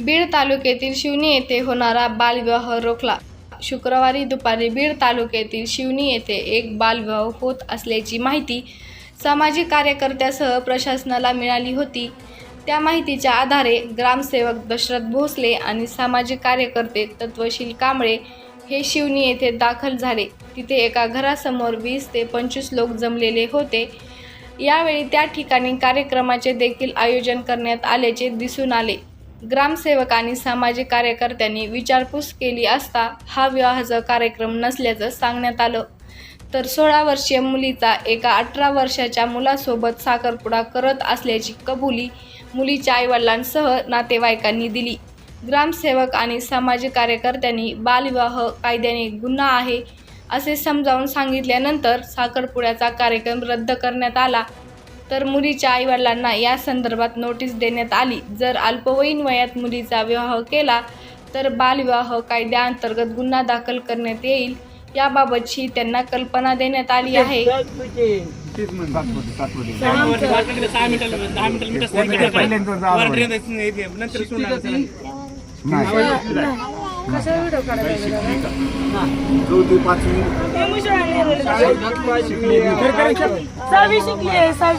बीड तालुक्यातील शिवनी येथे होणारा बालविवाह रोखला. शुक्रवारी दुपारी बीड तालुक्यातील शिवनी येथे एक बालविवाह होत असल्याची माहिती सामाजिक कार्यकर्त्यासह प्रशासनाला मिळाली होती. त्या माहितीच्या आधारे ग्रामसेवक दशरथ भोसले आणि सामाजिक कार्यकर्ते तत्वशील कांबळे हे शिवनी येथे दाखल झाले. तिथे एका घरासमोर वीस ते पंचवीस लोक जमलेले होते. यावेळी त्या ठिकाणी कार्यक्रमाचे देखील आयोजन करण्यात आल्याचे दिसून आले. ग्रामसेवक आणि सामाजिक कार्यकर्त्यांनी विचारपूस केली असता हा विवाहाचा कार्यक्रम नसल्याचं सांगण्यात आलं. तर सोळा वर्षीय मुलीचा एका अठरा वर्षाच्या मुलासोबत साखरपुडा करत असल्याची कबुली मुलीच्या आईवडिलांसह नातेवाईकांनी दिली. ग्रामसेवक आणि सामाजिक कार्यकर्त्यांनी बालविवाह कायद्याने गुन्हा आहे असे समजावून सांगितल्यानंतर साखरपुड्याचा कार्यक्रम रद्द करण्यात आला. तर मुलीच्या आईवडिलांना या संदर्भात नोटीस देण्यात आली. जर अल्पवयीन वयात मुलीचा विवाह केला तर बालविवाह कायद्याअंतर्गत गुन्हा दाखल करण्यात येईल. याबाबतची त्यांना कल्पना देण्यात आली आहे. चौथी पाचवी सहावी शिकली आहे